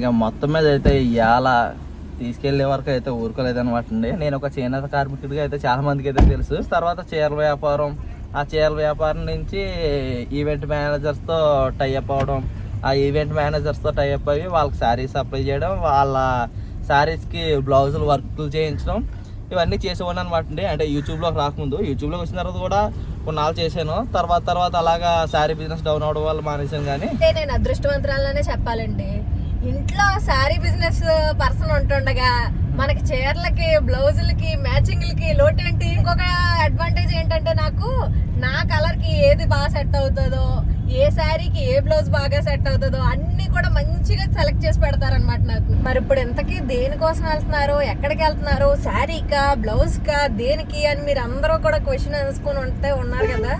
ఇంకా మొత్తం మీద అయితే ఇవాళ తీసుకెళ్ళే వరకు అయితే ఊరుకోలేదనమాట అండి. నేను ఒక చేనేత కార్మికుడిగా అయితే చాలా మందికి అయితే తెలుసు. తర్వాత చీరల వ్యాపారం ఆ చీరల వ్యాపారం నుంచి ఈవెంట్ మేనేజర్స్తో టైఅప్ అవడం ఆ ఈవెంట్ మేనేజర్స్తో టైఅప్ అయ్యి వాళ్ళకి శారీస్ సప్లై చేయడం వాళ్ళ శారీస్కి బ్లౌజులు వర్క్లు చేయించడం ఇవన్నీ చేసేవాడిని అనమాట అండి. అంటే యూట్యూబ్లోకి రాకముందు. యూట్యూబ్లోకి వచ్చిన తర్వాత కూడా కొన్నాళ్ళు చేశాను. తర్వాత తర్వాత అలాగా శారీ బిజినెస్ డౌన్ అవడం వల్ల మానేశాను కానీ అంటే నేను అదృష్టవంతురాలనే చెప్పాలండి. ఇంట్లో శారీ బిజినెస్ పర్సన్ ఉంటుండగా మనకి చీరలకి బ్లౌజులకి మ్యాచింగ్లకి లోటేంటి ఇంకొక అడ్వాంటేజ్ ఏంటంటే నాకు నా కలర్కి ఏది బాగా సెట్ అవుతుందో ఏ శారీకి ఏ బ్లౌజ్ బాగా సెట్ అవుతుందో అన్ని కూడా మంచిగా సెలెక్ట్ చేసి పెడతారనమాట నాకు. మరి ఇప్పుడు ఇంతకీ దేనికోసం వెళ్తున్నారు? ఎక్కడికి వెళ్తున్నారు? శారీకా బ్లౌజ్కా దేనికి అని మీరు అందరూ కూడా క్వశ్చన్ వేసుకొని ఉంటే ఉన్నారు కదా.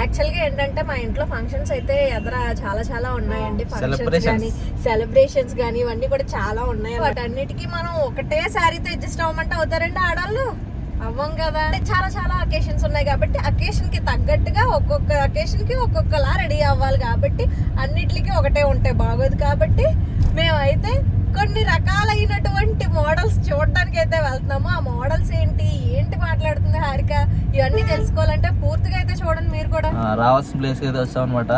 యాక్చువల్గా ఏంటంటే మా ఇంట్లో ఫంక్షన్స్ అయితే ఎదర చాలా చాలా ఉన్నాయండి. ఫంక్షన్స్. కానీ సెలబ్రేషన్స్ కానీ ఇవన్నీ కూడా చాలా ఉన్నాయి వాటన్నిటికీ మనం ఒకటే శారీతో అడ్జస్ట్ అవ్వమంటే అవుతారండి ఆడవాళ్ళు అవ్వం కదా. చాలా చాలా అకేషన్స్ ఉన్నాయి కాబట్టి అకేషన్కి తగ్గట్టుగా ఒక్కొక్క అకేషన్కి ఒక్కొక్కలా రెడీ అవ్వాలి కాబట్టి అన్నిటికీ ఒకటే ఉంటాయి బాగోదు కాబట్టి మేమైతే కొన్ని రకాలైనటువంటి మోడల్స్ చూడడానికి అయితే వెళ్తున్నాము. ఆ మోడల్స్ ఏంటి? ఏంటి మాట్లాడుతుంది హారిక? ఇవన్నీ తెలుసుకోవాలంటే పూర్తిగా అయితే రావాల్సిన ప్లేస్కి అయితే వచ్చాం అనమాట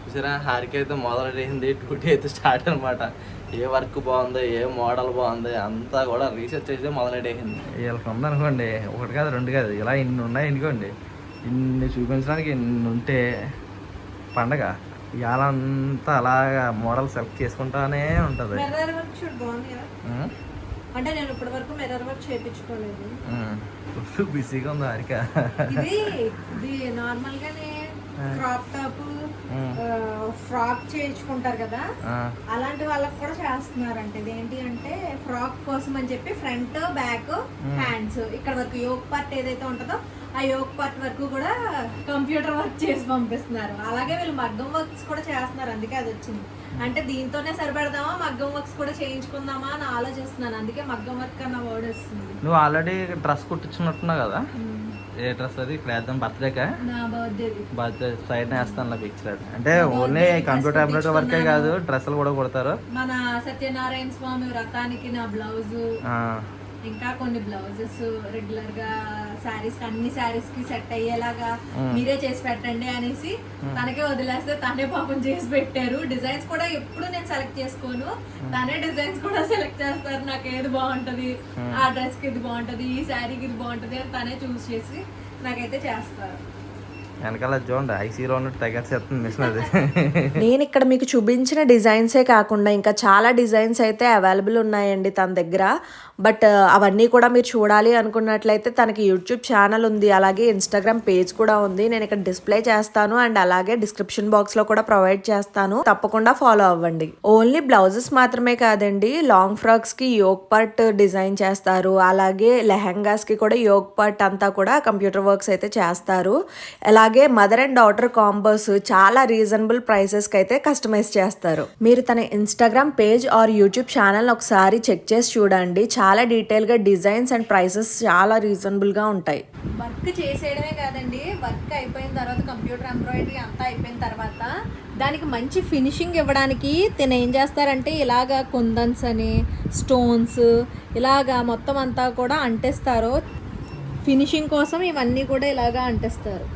చూసారా హారిక అయితే మొదలైంది డ్యూటీ అయితే స్టార్ట్ అనమాట ఏ వర్క్ బాగుంది ఏ మోడల్ బాగుంది అంతా కూడా రీసెర్చ్ అయితే మొదలెట్టేసింది వీళ్ళకి ఉందనుకోండి ఒకటి కాదు రెండు కాదు ఇలా ఇన్ని ఉన్నాయి అనుకోండి ఇన్ని చూపించడానికి ఇన్ని ఉంటే పండగ ఇవాళ అంతా అలాగా మోడల్ సెలెక్ట్ చేసుకుంటానే ఉంటుంది. అంటే నేను ఇప్పటి వరకు మిర్రర్ వర్క్ చేయించుకోలేదు. ఫుల్ బిజీగా ఉంది హారిక ఇది ఇది నార్మల్ గానే క్రాప్ టాప్. ఫ్రాక్ చేయించుకుంటారు కదా. అలాంటి వాళ్ళకి కూడా చేస్తున్నారంట. ఇది ఏంటి అంటే ఫ్రాక్ కోసం అని చెప్పి ఫ్రంట్ బ్యాక్ హ్యాండ్స్. ఇక్కడ వరకు యోక్ పార్ట్ ఏదైతే ఉంటుందో ఆ యోక్ పార్ట్ వరకు కూడా కంప్యూటర్ వర్క్ చేసి పంపిస్తున్నారు. అలాగే వీళ్ళు మగ్గం వర్క్స్ కూడా చేస్తున్నారు అందుకే అది వచ్చింది. అంటే దీంతోనే సరిపెడదామా మగ్గం వర్క్స్ కూడా చేయించుకుందామా అని ఆలోచిస్తున్నాను. అందుకే మగ్గం వర్క్ అన్న వర్డ్ వస్తుంది. నువ్వు ఆల్రెడీ డ్రెస్ కుట్టించున్నట్టున్నావు కదా? ఏ డ్రెస్ అది? ఇక్కడ వేద్దాం బర్త్డేకా బర్త్డే సైడ్ వేస్తాను పిక్చర్ అంటే ఓన్లీ కంప్యూటర్ ఎంబ్రాయిడరీ వర్కే కాదు డ్రెస్సులు కూడా కుడతారు. మన సత్యనారాయణ స్వామి వ్రతానికి నా బ్లౌజ్ ఇంకా కొన్ని బ్లౌజెస్ రెగ్యులర్గా శారీస్ అన్ని శారీస్కి సెట్ అయ్యేలాగా మీరే చేసి పెట్టండి అనేసి తనకే వదిలేస్తే తనే పాపం చేసి పెట్టారు. డిజైన్స్ కూడా ఎప్పుడు నేను సెలెక్ట్ చేసుకోను. తనే డిజైన్స్ కూడా సెలెక్ట్ చేస్తారు. నాకు ఏది బాగుంటది ఆ డ్రెస్కి ఇది బాగుంటది ఈ శారీకి ఇది బాగుంటది అని తనే చూస్ చేసి నాకైతే చేస్తారు. వెనకాల చూడండి ఐసీలో ఉన్నట్టు తగ్గట్టు మిషన్ అది. నేను ఇక్కడ మీకు చూపించిన డిజైన్సే కాకుండా ఇంకా చాలా డిజైన్స్ అయితే అవైలబుల్ ఉన్నాయండి తన దగ్గర. బట్ uh, అవన్నీ కూడా మీరు చూడాలి అనుకున్నట్లయితే తనకి యూట్యూబ్ ఛానల్ ఉంది అలాగే ఇన్స్టాగ్రామ్ పేజ్ కూడా ఉంది. నేను ఇక్కడ డిస్ప్లే చేస్తాను అండ్ అలాగే డిస్క్రిప్షన్ బాక్స్లో కూడా ప్రొవైడ్ చేస్తాను. తప్పకుండా ఫాలో అవ్వండి. ఓన్లీ బ్లౌజెస్ మాత్రమే కాదండి లాంగ్ ఫ్రాక్స్కి యోగ్ పర్ట్ డిజైన్ చేస్తారు. అలాగే లెహంగాస్కి కూడా యోగ్ పర్ట్ అంతా కూడా కంప్యూటర్ వర్క్స్ అయితే చేస్తారు. ఎలా అలాగే మదర్ అండ్ డాటర్ కాంబోస్ చాలా రీజనబుల్ ప్రైసెస్కి అయితే కస్టమైజ్ చేస్తారు. మీరు తన Instagram page or YouTube channel ఒకసారి చెక్ చేసి చూడండి. చాలా డీటెయిల్గా డిజైన్స్ అండ్ ప్రైసెస్ చాలా రీజనబుల్గా ఉంటాయి. వర్క్ చేసేయడమే కాదండి. వర్క్ అయిపోయిన తర్వాత కంప్యూటర్ ఎంబ్రాయిడరీ అంతా అయిపోయిన తర్వాత దానికి మంచి ఫినిషింగ్ ఇవ్వడానికి తిన ఏం చేస్తారంటే ఇలాగా కుందన్స్ అని స్టోన్స్ ఇలాగా మొత్తం అంతా కూడా అంటిస్తారు. ఫినిషింగ్ కోసం ఇవన్నీ కూడా ఇలాగా అంటిస్తారు.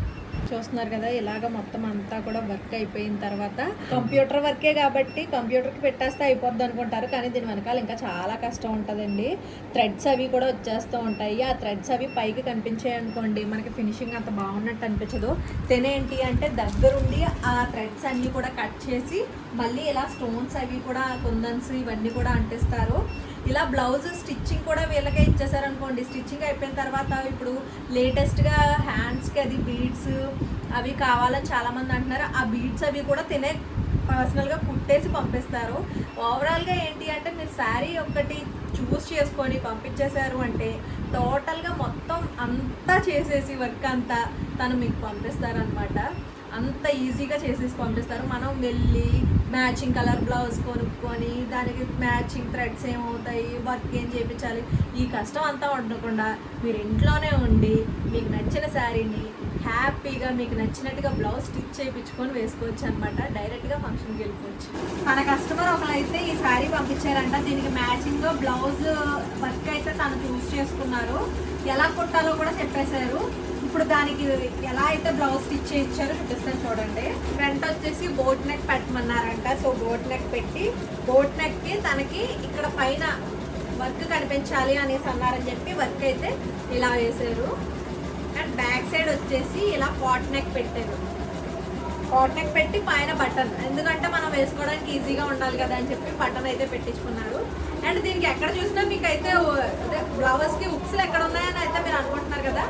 చూస్తున్నారు కదా ఇలాగ మొత్తం అంతా కూడా వర్క్ అయిపోయిన తర్వాత కంప్యూటర్ వర్కే కాబట్టి కంప్యూటర్కి పెట్టేస్తే అయిపోద్ది అనుకుంటారు కానీ దీని వెనకాల ఇంకా చాలా కష్టం ఉంటుందండి. థ్రెడ్స్ అవి కూడా వచ్చేస్తూ ఉంటాయి. ఆ థ్రెడ్స్ అవి పైకి కనిపించాయి అనుకోండి మనకి ఫినిషింగ్ అంత బాగున్నట్టు అనిపించదు. తినేంటి అంటే దగ్గరుండి ఆ థ్రెడ్స్ అన్నీ కూడా కట్ చేసి మళ్ళీ ఇలా స్టోన్స్ అవి కూడా కుందన్స్ ఇవన్నీ కూడా అంటిస్తారు. ఇలా బ్లౌజ్ స్టిచ్చింగ్ కూడా వీళ్ళకే ఇచ్చేసారనుకోండి. స్టిచ్చింగ్ అయిపోయిన తర్వాత ఇప్పుడు లేటెస్ట్గా హ్యాండ్స్కి అది బీడ్స్ అవి కావాలని చాలామంది అంటున్నారు. ఆ బీడ్స్ అవి కూడా తినే పర్సనల్గా కుట్టేసి పంపిస్తారు. ఓవరాల్గా ఏంటి అంటే మీరు శారీ ఒకటి చూస్ చేసుకొని పంపించేశారు అంటే టోటల్గా మొత్తం అంతా చేసేసి వర్క్ అంతా తను మీకు పంపిస్తారనమాట అంత ఈజీగా చేసేసి పంపిస్తారు. మనం వెళ్ళి మ్యాచింగ్ కలర్ బ్లౌజ్ కొనుక్కొని దానికి మ్యాచింగ్ థ్రెడ్స్ ఏమవుతాయి వర్క్ ఏం చేయించాలి ఈ కష్టం అంతా ఉండకుండా మీరు ఇంట్లోనే ఉండి మీకు నచ్చిన శారీని హ్యాపీగా మీకు నచ్చినట్టుగా బ్లౌజ్ స్టిచ్ చేయించుకొని వేసుకోవచ్చు అనమాట డైరెక్ట్గా ఫంక్షన్కి వెళ్ళిపోవచ్చు. మన కస్టమర్ ఒకరైతే ఈ శారీ పంపించారంట. దీనికి మ్యాచింగ్ బ్లౌజ్ వర్క్ అయితే తను చూస్ చేసుకున్నారు. ఎలా కుట్టాలో కూడా చెప్పేశారు. ఇప్పుడు దానికి ఎలా అయితే బ్లౌజ్ స్టిచ్ చేయించారో చూపిస్తాను చూడండి. ఫ్రంట్ వచ్చేసి బోట్ నెక్ పెట్టమన్నారంట. సో బోట్ నెక్ పెట్టి బోట్ నెక్కి తనకి ఇక్కడ పైన వర్క్ కనిపించాలి అనేసి అన్నారని చెప్పి వర్క్ అయితే ఇలా వేశారు. అండ్ బ్యాక్ సైడ్ వచ్చేసి ఇలా పాట్ నెక్ పెట్టారు. పాట్ నెక్ పెట్టి పైన బటన్. ఎందుకంటే మనం వేసుకోవడానికి ఈజీగా ఉండాలి కదా అని చెప్పి బటన్ అయితే పెట్టించుకున్నారు. అండ్ దీనికి ఎక్కడ చూసినా మీకు అయితే బ్లౌజ్కి బ్లౌజ్ ఎక్కడ ఉన్నాయని అయితే మీరు అనుకుంటున్నారు కదా.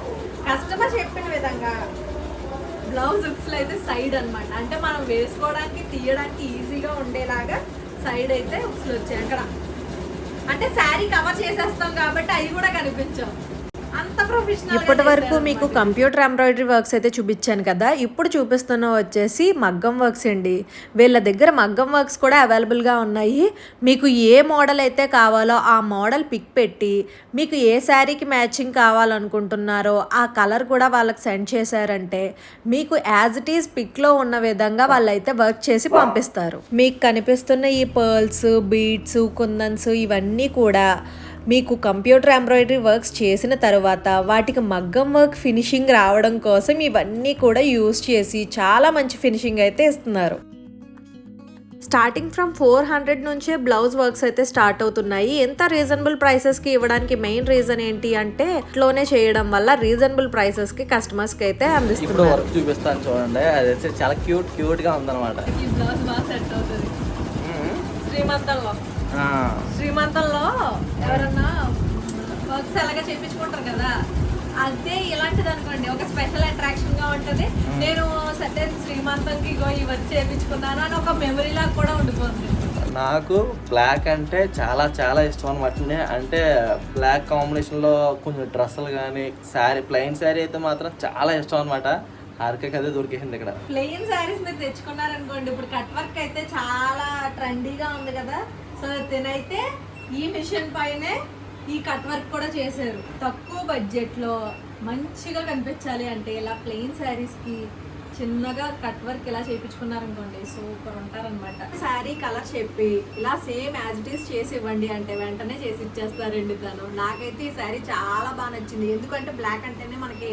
కస్టమర్ చెప్పిన విధంగా బ్లౌజ్ ఉక్స్ అయితే సైడ్ అనమాట అంటే మనం వేసుకోవడానికి తీయడానికి ఈజీగా ఉండేలాగా సైడ్ అయితే ఉక్స్ వచ్చాయి అక్కడ. అంటే శారీ కవర్ చేసేస్తాం కాబట్టి అవి కూడా కనిపించాం ఇప్పటి వరకు మీకు కంప్యూటర్ ఎంబ్రాయిడరీ వర్క్స్ అయితే చూపించాను కదా ఇప్పుడు చూపిస్తున్న వచ్చేసి మగ్గం వర్క్స్ అండి. వీళ్ళ దగ్గర మగ్గం వర్క్స్ కూడా అవైలబుల్గా ఉన్నాయి. మీకు ఏ మోడల్ అయితే కావాలో ఆ మోడల్ పిక్ పెట్టి మీకు ఏ శారీకి మ్యాచింగ్ కావాలనుకుంటున్నారో ఆ కలర్ కూడా వాళ్ళకి సెండ్ చేశారంటే మీకు యాజ్ ఇట్ ఈస్ పిక్లో ఉన్న విధంగా వాళ్ళైతే వర్క్ చేసి పంపిస్తారు. మీకు కనిపిస్తున్న ఈ పర్ల్స్ బీడ్స్ కుందన్స్ ఇవన్నీ కూడా మీకు కంప్యూటర్ ఎంబ్రాయిడరీ వర్క్స్ చేసిన తర్వాత వాటికి మగ్గం వర్క్ ఫినిషింగ్ రావడం కోసం ఇవన్నీ కూడా యూస్ చేసి చాలా మంచి ఫినిషింగ్ అయితే ఇస్తున్నారు. స్టార్టింగ్ ఫ్రమ్ ఫోర్ హండ్రెడ్ నుంచే బ్లౌజ్ వర్క్స్ అయితే స్టార్ట్ అవుతున్నాయి. ఎంత రీజనబుల్ ప్రైసెస్కి ఇవ్వడానికి మెయిన్ రీజన్ ఏంటి అంటే ఇట్లోనే చేయడం వల్ల రీజనబుల్ ప్రైసెస్కి కస్టమర్స్కి అయితే అందిస్తున్నారు. వర్క్ చూపిస్తాను చూడండి. అది వచ్చి చాలా క్యూట్ క్యూట్గా ఉందన్నమాట. ఈ బ్లౌజ్ బాగా సెట్ అవుతుంది. శ్రీమంతంలో శ్రీమంతంలో ఎవరన్నా వర్క్స్ ఎలాగ చేయించుకుంటారు కదా అదే ఇలాంటిది అనుకోండి ఒక స్పెషల్ అట్రాక్షన్గా ఉంటది నేను సరే శ్రీమంతంకి ఇగో ఈ వర్క్ చేయించుకున్నాను అని ఒక మెమరీ లాగా కూడా ఉండిపోతుంది నాకు బ్లాక్ అంటే చాలా చాలా ఇష్టం అనమాట అంటే బ్లాక్ కాంబినేషన్లో కొంచెం డ్రెస్సులు కానీ శారీ ప్లెయిన్ శారీ అయితే మాత్రం చాలా ఇష్టం అనమాట హారికకి అదే దొరికేసింది ఇక్కడ. ప్లెయిన్ శారీస్ మీరు తెచ్చుకున్నారనుకోండి ఇప్పుడు కట్ వర్క్ అయితే చాలా ట్రెండీగా ఉంది కదా. సో తినైతే ఈ మిషన్ పైనే ఈ కట్ వర్క్ కూడా చేశారు. తక్కువ బడ్జెట్లో మంచిగా కనిపించాలి అంటే ఇలా ప్లెయిన్ శారీస్కి చిన్నగా కట్ వర్క్ ఇలా చేయించుకున్నారనుకోండి సూపర్ ఉంటారనమాట శారీ కలర్ చెప్పి ఇలా సేమ్ యాజ్ ఇట్ ఈస్ చేసి ఇవ్వండి అంటే వెంటనే చేసి ఇచ్చేస్తారండి తను. నాకైతే ఈ శారీ చాలా బాగా నచ్చింది. ఎందుకంటే బ్లాక్ అంటేనే మనకి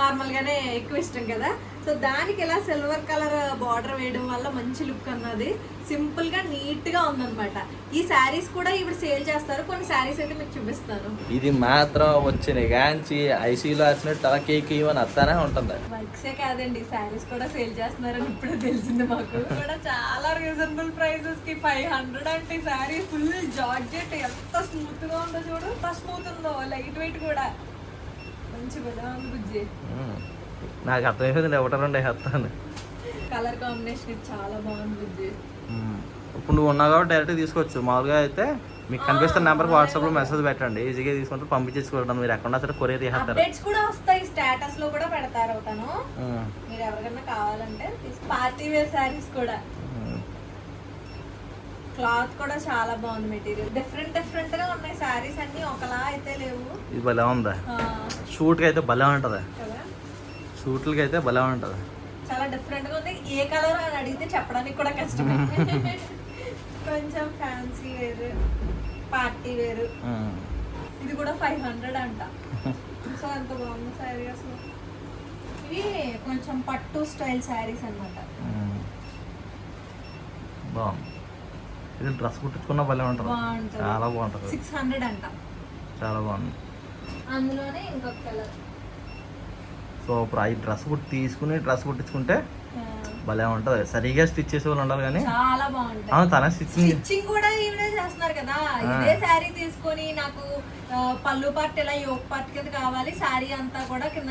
నార్మల్గానే ఎక్కువ ఇష్టం కదా. సో దానికి ఇలా సిల్వర్ కలర్ బార్డర్ వేయడం వల్ల మంచి లుక్ అన్నది సింపుల్గా నీట్గా ఉందన్నమాట. ఈ శారీస్ కూడా ఇప్పుడు సేల్ చేస్తారు. కొన్ని శారీస్ అయితే మీకు చూపిస్తాను. ఇది మాత్రం వచ్చిన గాంచి ఐసీలో వచ్చినట్టు అలా కేక్ ఇవని అత్తానే ఉంటుంది. వర్క్సే కాదండి. శారీస్ కూడా సేల్ చేస్తున్నారని ఇప్పుడే తెలిసింది మాకు. కూడా చాలా రీజనబుల్ ప్రైసెస్కి ఫైవ్ హండ్రెడ్ అంటే శారీ ఫుల్ జార్జెట్. ఎంత స్మూత్గా ఉందో చూడు. ఎంత స్మూత్ ఉందో. లైట్ వెయిట్ కూడా. మంచి ఉంది బుజ్జి. నాకు అర్థమైపోయింది ఒకటి రెండు వేస్తాను. కలర్ కాంబినేషన్ చాలా బాగుంది. ఇప్పుడు నువ్వు ఉన్నావు కాబట్టి డైరెక్ట్ తీసుకోవచ్చు. మామూలుగా అయితే మీకు కనిపిస్తున్న నెంబర్కి వాట్సాప్లో మెసేజ్ పెట్టండి. ఈజీగా తీసుకుంటే పంపించేసుకోవడం. మీరు ఎక్కడ సరే కొరియర్ చేస్తారు అప్డేట్స్ కూడా వస్తాయి. స్టేటస్లో కూడా పెడతారు అవుతాను. మీరు ఎవరికైనా కావాలంటే పార్టీ వేర్ శారీస్ కూడా. క్లాత్ కూడా చాలా బాగుంది మెటీరియల్ డిఫరెంట్ డిఫరెంట్గా ఉన్నాయి శారీస్ అన్ని. ఒకలా అయితే లేవు. ఇది భలే ఉందా? ఆ, షూట్కి అయితే భలే ఉంటుంది. కదా? షూట్లకి అయితే భలే ఉంటుంది. చాలా డిఫరెంట్గా ఉంది. ఏ కలర్ అని అడిగితే చెప్పడానికి కూడా కష్టమే. కొంచెం ఫ్యాన్సీ వేరు పార్టీ వేరు. ఇది కూడా ఫైవ్ హండ్రెడ్ అంట. సో ఎంత బాగుంది శారీ అసలు. ఇవి కొంచెం పట్టు స్టైల్ శారీస్ అన్నమాట. ఉమ్. బాగుంది. ఇది డ్రెస్ కుట్టించుకున్నా భలే ఉంటుంది. చాలా బాగుంటుంది. సిక్స్ హండ్రెడ్ అంట. చాలా బాగుంది. అందులోనే ఇంకొక కలర్ సో ఇప్పుడు ఈ డ్రెస్ కుట్టి తీసుకుని డ్రెస్ కుట్టించుకుంటే భలే ఉంటుంది. సరిగా స్టిచ్ చేసే వాళ్ళు ఉండాలి కానీ. చాలా తన స్టిచ్చింగ్. స్టిచ్చింగ్ కూడా ఈవిడే చేస్తున్నారు కదా. ఇదే శారీ తీసుకొని నాకు ఆ, పళ్ళు పార్ట్ ఇలా యోక్ పార్ట్ కింద కావాలి శారీ అంతా కూడా కింద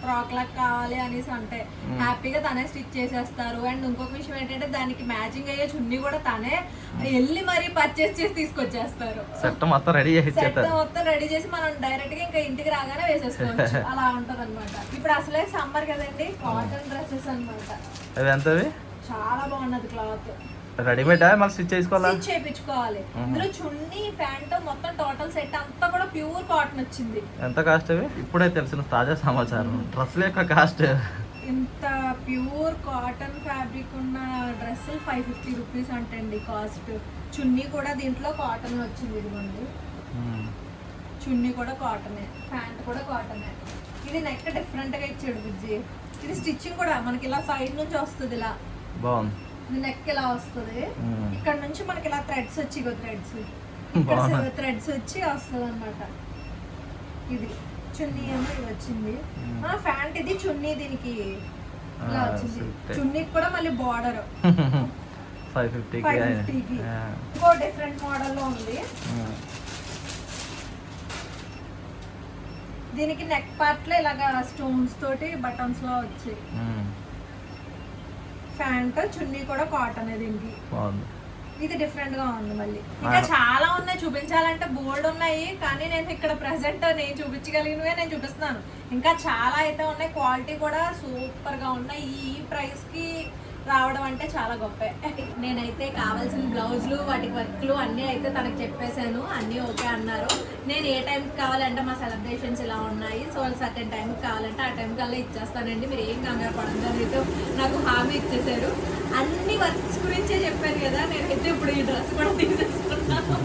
ఫ్రాక్ లాక్ కావాలి అనేసి అంటే హ్యాపీగా తనే స్టిచ్ చేసేస్తారు. అండ్ ఇంకొక విషయం ఏంటంటే దానికి మ్యాచింగ్ అయ్యే చున్నీ కూడా తనే వెళ్ళి మరీ పర్చేస్ చేసి తీసుకొచ్చేస్తారు. సెట్ మొత్తం రెడీ చేసి సెట్ మొత్తం రెడీ చేసి మనం డైరెక్ట్గా ఇంకా ఇంటికి రాగానే వేసేసుకోవచ్చు. అలా ఉంటది ఇప్పుడు అసలే సమ్మర్ కదండి కాటన్ డ్రెస్సెస్ అవి చాలా బాగున్నది క్లాత్ రెడీమేడ్? మళ్ళీ స్టిచ్ చేసుకోవాలా? స్టిచ్ చేయించుకోవాలి. ఇందులో చున్నీ ప్యాంట్ మొత్తం టోటల్ సెట్ అంతా కూడా ప్యూర్ కాటన్ వచ్చింది. ఎంత కాస్ట్ అవి? ఇప్పుడే తెలిసిన తాజా సమాచారం. డ్రెస్ల యొక్క కాస్ట్ ఇంత ప్యూర్ కాటన్ ఫ్యాబ్రిక్ ఉన్న డ్రెస్సులు ఫైవ్ ఫిఫ్టీ రూపీస్ అంటండి కాస్ట్ చున్నీ కూడా దీంట్లో కాటన్ వచ్చింది ఇదిగోండి. చున్నీ కూడా కాటనే ప్యాంట్ కూడా కాటనే ఇది నెక్ డిఫరెంట్గా ఇచ్చాడు బుజ్జి ఇది స్టిచ్చింగ్ కూడా మనకి ఇలా సైడ్ నుంచి వస్తుంది ఇలా. బాగుంది. నెక్ ఇలా వస్తుంది. ఇక్కడ నుంచి మనకి ఇలా థ్రెడ్స్ వచ్చి థ్రెడ్స్ బాగుంది. థ్రెడ్స్ వచ్చి వస్తుంది అనమాట ఇది చున్నీ ఏమో ఇది వచ్చింది ఆ ప్యాంట్ ఇది చున్నీ దీనికి ఇలా వచ్చింది. చున్నీకి కూడా మళ్ళీ బార్డర్ ఫైవ్ ఫిఫ్టీకి ఇంకో డిఫరెంట్ మోడల్లో ఉంది. దీనికి నెక్ పార్ట్లో ఇలాగా స్టోన్స్ తోటి బటన్స్లో వచ్చాయి. ప్యాంట్ చున్నీ కూడా కాటన్ దీనికి. బాగుంది. ఇది డిఫరెంట్గా ఉంది మళ్ళీ. ఇంకా చాలా ఉన్నాయి చూపించాలంటే బోల్డ్ ఉన్నాయి కానీ నేను ఇక్కడ ప్రెసెంట్ నేను చూపించగలిగినవే నేను చూపిస్తున్నాను. ఇంకా చాలా అయితే ఉన్నాయి క్వాలిటీ కూడా సూపర్గా ఉన్నాయి. ఈ ప్రైస్కి రావడం అంటే చాలా గొప్ప. నేనైతే కావాల్సిన బ్లౌజులు వాటి వర్క్లు అన్నీ అయితే తనకు చెప్పేశాను. అన్నీ ఓకే అన్నారు. నేను ఏ టైంకి కావాలంటే మా సెలబ్రేషన్స్ ఇలా ఉన్నాయి. సో సర్టెన్ టైంకి కావాలంటే ఆ టైం కల్లా ఇచ్చేస్తానండి. మీరు ఏం కంగారు పడండి అయితే నాకు హామీ ఇచ్చేశారు. అన్ని వర్క్స్ గురించే చెప్పాను కదా నేనైతే ఇప్పుడు ఈ డ్రెస్ కూడా తీసేసుకున్నాను.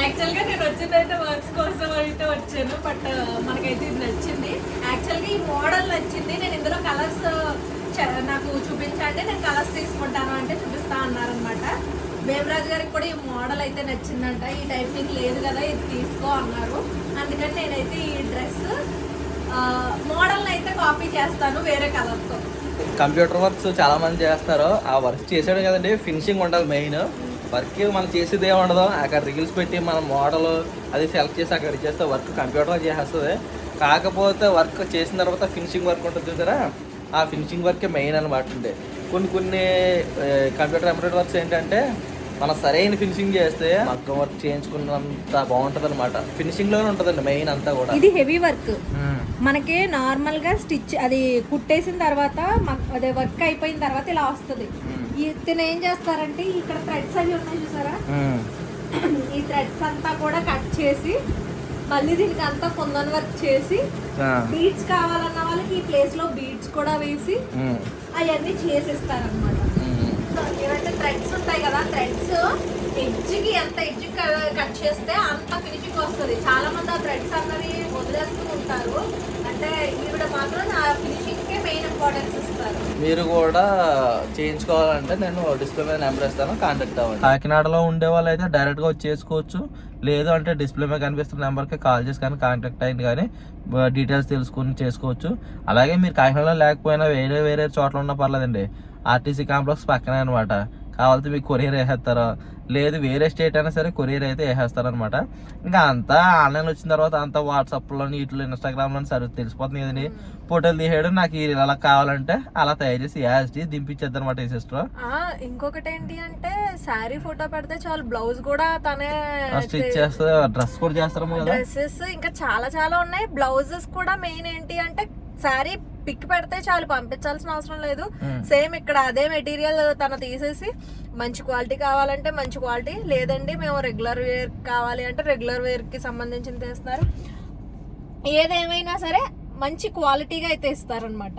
యాక్చువల్గా నేను వచ్చిందైతే వర్క్స్ కోసం అయితే వచ్చాను. బట్ మనకైతే ఇది నచ్చింది. యాక్చువల్గా ఈ మోడల్ నచ్చింది. నేను ఇందులో కలర్స్ నాకు చూపించండి నేను కలర్స్ తీసుకుంటాను అంటే చూపిస్తా అన్నారనమాట భీమరాజు గారికి కూడా ఈ మోడల్ అయితే నచ్చిందంట. ఈ టైప్ నీకు లేదు కదా ఇది తీసుకో అన్నారు. అందుకని నేనైతే ఈ డ్రెస్ మోడల్ని అయితే కాపీ చేస్తాను వేరే కలర్తో. కంప్యూటర్ వర్క్స్ చాలా మంది చేస్తారు. ఆ వర్క్ చేసాడు కదండి ఫినిషింగ్ ఉండదు మెయిన్. వర్క్ మనం చేసేది ఏమి ఉండదు. అక్కడ రీల్స్ పెట్టి మన మోడల్ అది సెలెక్ట్ చేసి అక్కడ చేస్తే వర్క్ కంప్యూటర్ చేసేస్తుంది. కాకపోతే వర్క్ చేసిన తర్వాత ఫినిషింగ్ వర్క్ ఉంటుంది చూసారా? ఆ ఫినిషింగ్ వర్కే మెయిన్ అనమాట ఉండే. కొన్ని కొన్ని కంప్యూటర్ ఎంబ్రాయిడరీ వర్క్స్ ఏంటంటే మనం సరైన ఫినిషింగ్ చేస్తే మగ్గం వర్క్ చేయించుకున్నంత బాగుంటుంది అనమాట ఫినిషింగ్లోనే ఉంటుందండి మెయిన్ అంతా కూడా. ఇది హెవీ వర్క్ మనకి నార్మల్గా స్టిచ్ అది కుట్టేసిన తర్వాత అదే వర్క్ అయిపోయిన తర్వాత ఇలా వస్తుంది. ఇతను ఏం చేస్తారంటే ఇక్కడ థ్రెడ్స్ అవి ఉన్నాయి చూసారా? ఈ థ్రెడ్స్ అంతా కూడా కట్ చేసి మళ్ళీ దీనికి అంతా కుందన్ వర్క్ చేసి బీడ్స్ కావాలన్న వాళ్ళకి ఈ ప్లేస్లో బీడ్స్ కూడా వేసి అవన్నీ చేసిస్తారనమాట ఏమంటే థ్రెడ్స్ ఉంటాయి కదా థ్రెడ్స్ ఎడ్జ్కి ఎంత ఎడ్జ్ కట్ చేస్తే అంత ఫినిషింగ్ వస్తుంది. చాలా మంది ఆ థ్రెడ్స్ అన్నవి వదిలేస్తూ ఉంటారు. అంటే ఈవిడ మాత్రం ఆ ఫినిషింగ్ కే మెయిన్ ఇంపార్టెన్స్ ఇస్తారు. మీరు కూడా చేయించుకోవాలంటే నేను డిస్ప్లే మీద నెంబర్ ఇస్తాను కాంటాక్ట్ అవ్వండి. కాకినాడలో ఉండే వాళ్ళు అయితే డైరెక్ట్గా వచ్చి చేసుకోవచ్చు. లేదు అంటే డిస్ప్లే మీద కనిపిస్తున్న నెంబర్కి కాల్ చేసి కానీ కాంటాక్ట్ అయింది కానీ డీటెయిల్స్ తెలుసుకుని చేసుకోవచ్చు. అలాగే మీరు కాకినాడలో లేకపోయినా వేరే వేరే చోట్ల ఉన్నా పర్లేదండి. ఆర్టీసీ కాంప్లెక్స్ పక్కనే అనమాట కావాలంటే మీకు కొరియర్ వేసేస్తారు లేదు వేరే స్టేట్ అయినా సరే కొరియర్ అయితే వేసేస్తారు అనమాట ఇంకా అంతా ఆన్లైన్ వచ్చిన తర్వాత అంతా వాట్సాప్లో వీటిలో ఇన్స్టాగ్రామ్లో సరే తెలిసిపోతుంది కదండి. ఫోటోలు తీసేయడం నాకు ఇలా కావాలంటే అలా తయారు చేసి యాస్టీ దింపించేద్ది అనమాట ఈ సిస్టర్. ఇంకొకటి ఏంటి అంటే శారీ ఫోటో పెడితే చాలు బ్లౌజ్ కూడా తనే స్టిచ్ చేస్తే డ్రెస్ కూడా చేస్తారేమో కదా. డ్రెస్సెస్ ఇంకా చాలా చాలా ఉన్నాయి. బ్లౌజెస్ కూడా మెయిన్ ఏంటి అంటే శారీ పిక్ పెడితే చాలు పంపించాల్సిన అవసరం లేదు. సేమ్ ఇక్కడ అదే మెటీరియల్ తను తీసేసి మంచి క్వాలిటీ కావాలంటే మంచి క్వాలిటీ లేదండి మేము రెగ్యులర్ వేర్ కావాలి అంటే రెగ్యులర్ వేర్కి సంబంధించిన తీస్తున్నారు. ఏదేమైనా సరే మంచి క్వాలిటీగా అయితే ఇస్తారనమాట